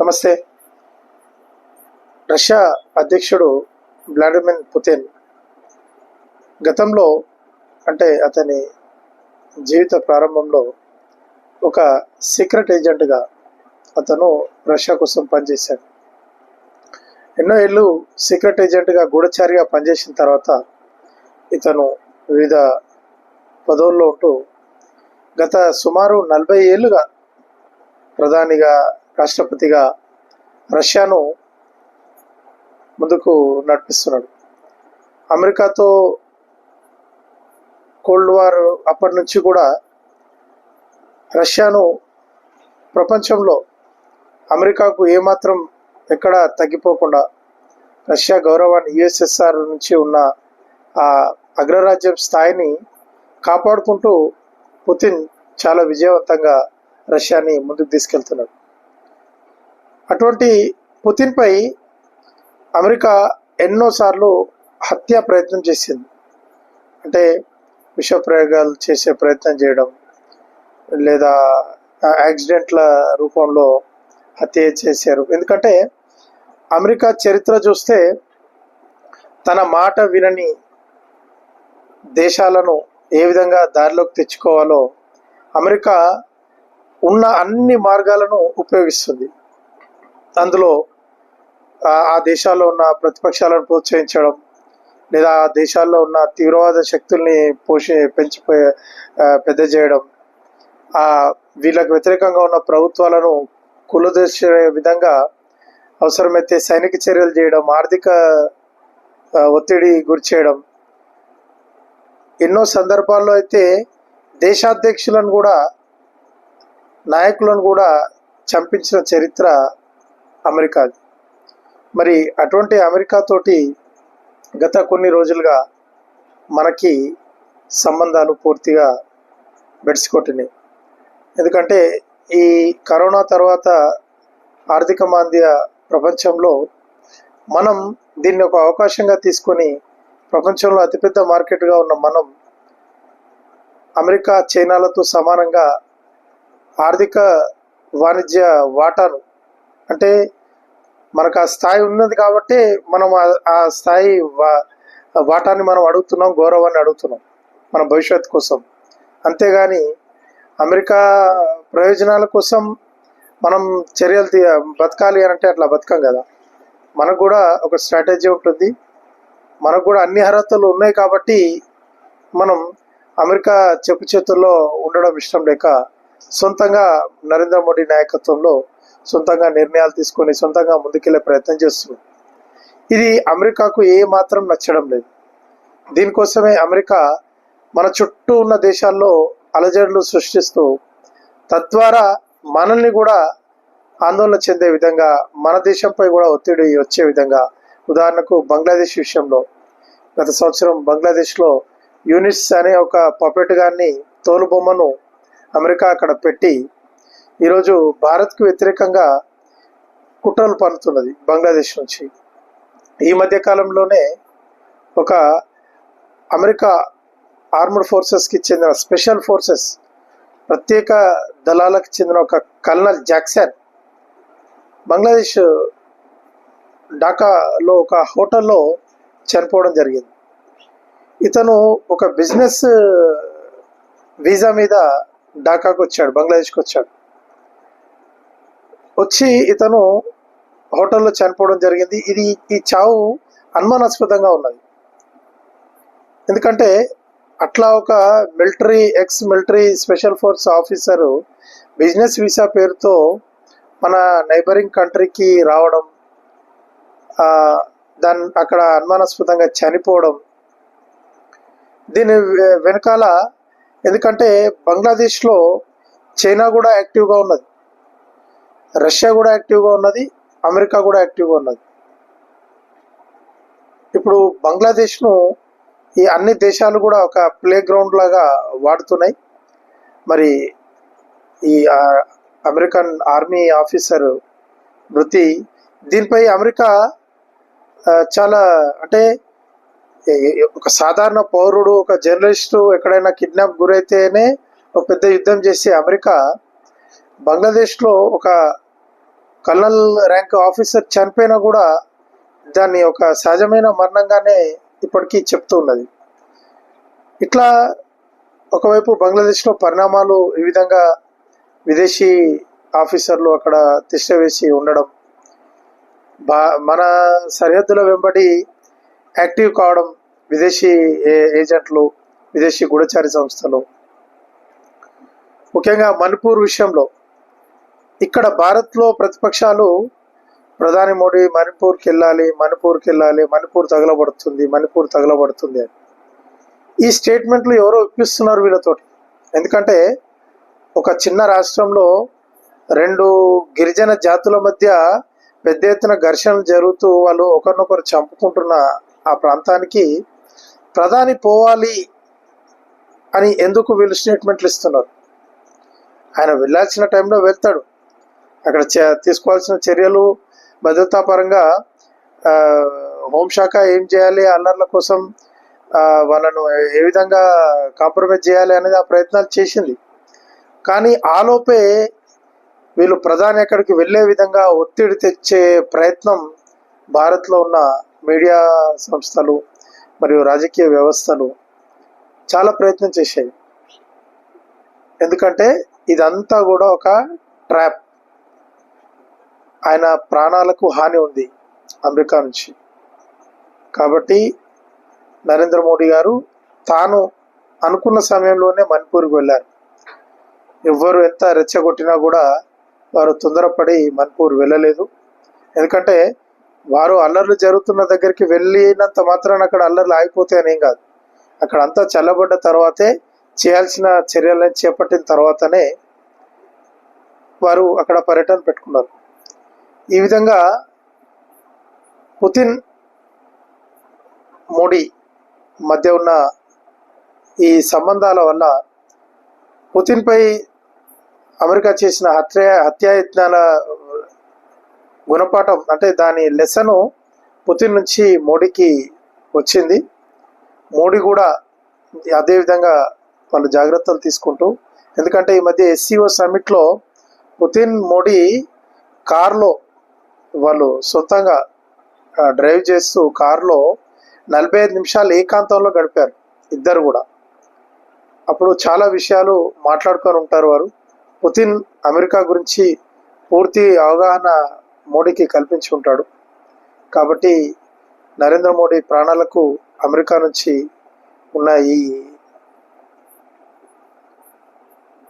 నమస్తే. రష్యా అధ్యక్షుడు Vladimir Putin గతంలో అంటే అతని జీవిత ప్రారంభంలో ఒక సీక్రెట్ ఏజెంట్గా అతను రష్యా కోసం పనిచేశాడు. ఎన్నో ఏళ్ళు సీక్రెట్ ఏజెంట్గా గూఢచారిగా పనిచేసిన తర్వాత ఇతను వివిధ పదవుల్లో ఉంటూ గత సుమారు నలభై ఏళ్ళుగా ప్రధానిగా రాష్ట్రపతిగా రష్యాను ముందుకు నడిపిస్తున్నాడు. అమెరికాతో కోల్డ్ వార్ అప్పటి నుంచి కూడా రష్యాను ప్రపంచంలో అమెరికాకు ఏమాత్రం ఎక్కడ తగ్గిపోకుండా రష్యా గౌరవాన్ని యుఎస్ఎస్ఆర్ నుంచి ఉన్న ఆ అగ్రరాజ్యం స్థాయిని కాపాడుకుంటూ పుతిన్ చాలా విజయవంతంగా రష్యాని ముందుకు తీసుకెళ్తున్నాడు. అటువంటి పుతిన్పై అమెరికా ఎన్నోసార్లు హత్యా ప్రయత్నం చేసింది. అంటే విష ప్రయోగాలు చేసే ప్రయత్నం చేయడం లేదా యాక్సిడెంట్ల రూపంలో హత్య చేశారు. ఎందుకంటే అమెరికా చరిత్ర చూస్తే తన మాట వినని దేశాలను ఏ విధంగా దారిలోకి తెచ్చుకోవాలో అమెరికా ఉన్న అన్ని మార్గాలను ఉపయోగిస్తుంది. అందులో ఆ- దేశాల్లో ఉన్న ప్రతిపక్షాలను ప్రోత్సహించడం లేదా ఆ దేశాల్లో ఉన్న తీవ్రవాద శక్తుల్ని పోషి పెంచిపోయే పెద్ద చేయడం ఆ వీళ్ళకు వ్యతిరేకంగా ఉన్న ప్రభుత్వాలను కులదర్శే విధంగా అవసరమైతే సైనిక చర్యలు చేయడం ఆర్థిక ఒత్తిడి గురి చేయడం. ఎన్నో సందర్భాల్లో అయితే దేశాధ్యక్షులను కూడా నాయకులను కూడా చంపించిన చరిత్ర అమెరికాది మరి అటువంటి అమెరికాతోటి గత కొన్ని రోజులుగా మనకి సంబంధాలు పూర్తిగా బెడిసికొట్టినాయి ఎందుకంటే ఈ కరోనా తర్వాత ఆర్థిక మాంద్య ప్రపంచంలో మనం దీన్ని ఒక అవకాశంగా తీసుకొని ప్రపంచంలో అతిపెద్ద మార్కెట్గా ఉన్న మనం అమెరికా చైనాలతో సమానంగా ఆర్థిక వాణిజ్య వాటాను అంటే మనకు ఆ స్థాయి ఉన్నది కాబట్టి మనం ఆ- స్థాయి వా- వాటాన్ని మనం అడుగుతున్నాం గౌరవాన్ని అడుగుతున్నాం మన భవిష్యత్తు కోసం. అంతేగాని అమెరికా ప్రయోజనాల కోసం మనం చర్యలు తీ బతకాలి అని అంటే అట్లా బతకం కదా. మనకు కూడా ఒక స్ట్రాటజీ ఉంటుంది. మనకు కూడా అన్ని అర్హతలు ఉన్నాయి కాబట్టి మనం అమెరికా చెప్పు చేతుల్లో ఉండడం ఇష్టం లేక సొంతంగా నరేంద్ర మోడీ నాయకత్వంలో సొంతంగా నిర్ణయాలు తీసుకొని సొంతంగా ముందుకెళ్ళే ప్రయత్నం చేస్తుంది ఇది అమెరికాకు ఏ మాత్రం నచ్చడం లేదు. దీనికోసమే అమెరికా మన చుట్టూ ఉన్న దేశాల్లో అలజడులు సృష్టిస్తూ తద్వారా మనల్ని కూడా ఆందోళన చెందే విధంగా మన దేశంపై కూడా ఒత్తిడి వచ్చే విధంగా ఉదాహరణకు బంగ్లాదేశ్ విషయంలో గత సంవత్సరం బంగ్లాదేశ్లో యూనిస్ అనే ఒక పపెట్ గాన్ని తోలుబొమ్మను అమెరికా అక్కడ పెట్టి ఈరోజు భారత్కు వ్యతిరేకంగా కుట్రలు పన్నుతున్నది బంగ్లాదేశ్ నుంచి. ఈ మధ్య కాలంలోనే ఒక అమెరికా ఆర్మడ్ ఫోర్సెస్కి చెందిన స్పెషల్ ఫోర్సెస్ ప్రత్యేక దళాలకు చెందిన ఒక కల్నల్ జాక్సన్ బంగ్లాదేశ్ ఢాకాలో ఒక హోటల్లో చనిపోవడం జరిగింది. ఇతను ఒక బిజినెస్ వీసా మీద ఢాకాకు వచ్చాడు బంగ్లాదేశ్కి వచ్చాడు. వచ్చి ఇతను హోటల్లో చనిపోవడం జరిగింది. ఇది ఈ చావు అనుమానాస్పదంగా ఉన్నది. ఎందుకంటే అట్లా ఒక military ex military special force officer business visa పేరుతో మన నైబరింగ్ కంట్రీకి రావడం దాని అక్కడ అనుమానాస్పదంగా చనిపోవడం దీని వెనకాల ఎందుకంటే బంగ్లాదేశ్లో చైనా కూడా యాక్టివ్గా ఉన్నది. రష్యా కూడా యాక్టివ్గా ఉన్నది అమెరికా కూడా యాక్టివ్గా ఉన్నది. ఇప్పుడు బంగ్లాదేశ్ను ఈ అన్ని దేశాలు కూడా ఒక ప్లే గ్రౌండ్ లాగా వాడుతున్నాయి. మరి ఈ అమెరికన్ ఆర్మీ ఆఫీసర్ మృతి దీనిపై అమెరికా చాలా అంటే ఒక సాధారణ పౌరుడు ఒక జర్నలిస్టు ఎక్కడైనా కిడ్నాప్ గురైతేనే ఒక పెద్ద యుద్ధం చేసే అమెరికా బంగ్లాదేశ్లో ఒక కల్నల్ ర్యాంక్ ఆఫీసర్ చనిపోయినా కూడా దాన్ని ఒక సహజమైన మరణంగానే ఇప్పటికీ చెప్తూ ఉన్నది. ఇట్లా ఒకవైపు బంగ్లాదేశ్లో పరిణామాలు ఈ విధంగా విదేశీ ఆఫీసర్లు అక్కడ తిష్ట వేసి ఉండడం బా మన సరిహద్దుల వెంబడి యాక్టివ్ కావడం విదేశీ ఏ- ఏజెంట్లు విదేశీ గూఢచారి సంస్థలు ముఖ్యంగా మణిపూర్ విషయంలో ఇక్కడ భారత్లో ప్రతిపక్షాలు ప్రధాని మోడీ మణిపూర్కి వెళ్ళాలి మణిపూర్కి వెళ్ళాలి మణిపూర్ తగలబడుతుంది మణిపూర్ తగలబడుతుంది అని. ఈ స్టేట్మెంట్లు ఎవరో ఇప్పిస్తున్నారు వీళ్ళతోటి. ఎందుకంటే ఒక చిన్న రాష్ట్రంలో రెండు గిరిజన జాతుల మధ్య పెద్ద ఎత్తున ఘర్షణలు జరుగుతూ వాళ్ళు ఒకరినొకరు చంపుకుంటున్న ఆ ప్రాంతానికి ప్రధాని పోవాలి అని ఎందుకు వీళ్ళు స్టేట్మెంట్లు ఇస్తున్నారు? ఆయన వెళ్ళాల్సిన టైంలో వెళ్తాడు. అక్కడ చే- తీసుకోవాల్సిన చర్యలు భద్రతా పరంగా హోంశాఖ ఏం చేయాలి అల్లర్ల కోసం వాళ్ళను ఏ విధంగా కాంప్రమైజ్ చేయాలి అనేది ఆ ప్రయత్నాలు చేసింది. కానీ ఆలోపే వీళ్ళు ప్రధాని అక్కడికి వెళ్ళే విధంగా ఒత్తిడి తెచ్చే ప్రయత్నం భారత్లో ఉన్న మీడియా సంస్థలు మరియు రాజకీయ వ్యవస్థలు చాలా ప్రయత్నం చేశాయి. ఎందుకంటే ఇదంతా కూడా ఒక ట్రాప్. ఆయన ప్రాణాలకు హాని ఉంది అమెరికా నుంచి. కాబట్టి నరేంద్ర మోడీ గారు తాను అనుకున్న సమయంలోనే మణిపూర్కి వెళ్ళారు. ఎవ్వరు ఎంత రెచ్చగొట్టినా కూడా వారు తొందరపడి మణిపూర్ వెళ్ళలేదు. ఎందుకంటే వారు అల్లర్లు జరుగుతున్న దగ్గరికి వెళ్ళినంత మాత్రాన అక్కడ అల్లర్లు ఆగిపోతాయని ఏం కాదు. అక్కడ అంతా చల్లబడ్డ తర్వాతే చేయాల్సిన చర్యలను చేపట్టిన తర్వాతనే వారు అక్కడ పర్యటన పెట్టుకున్నారు. ఈ విధంగా పుతిన్ మోడీ మధ్య ఉన్న ఈ సంబంధాల వల్ల పుతిన్పై అమెరికా చేసిన హత్య హత్యాయత్నాల గుణపాఠం అంటే దాని లెసను పుతిన్ నుంచి మోడీకి వచ్చింది. మోడీ కూడా అదే విధంగా వాళ్ళు జాగ్రత్తలు తీసుకుంటూ ఎందుకంటే ఈ మధ్య ఎస్సీఓ సమ్మిట్లో పుతిన్ మోడీ కార్లో వాళ్ళు సొంతంగా డ్రైవ్ చేస్తూ కారులో నలభై ఐదు నిమిషాలు ఏకాంతంలో గడిపారు ఇద్దరు కూడా. అప్పుడు చాలా విషయాలు మాట్లాడుకొని ఉంటారు వారు. పుతిన్ అమెరికా గురించి పూర్తి అవగాహన మోడీకి కల్పించి ఉంటాడు. కాబట్టి నరేంద్ర మోడీ ప్రాణాలకు అమెరికా నుంచి ఉన్న ఈ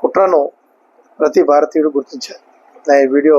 కుట్రను ప్రతి భారతీయుడు గుర్తించారు నా ఈ వీడియో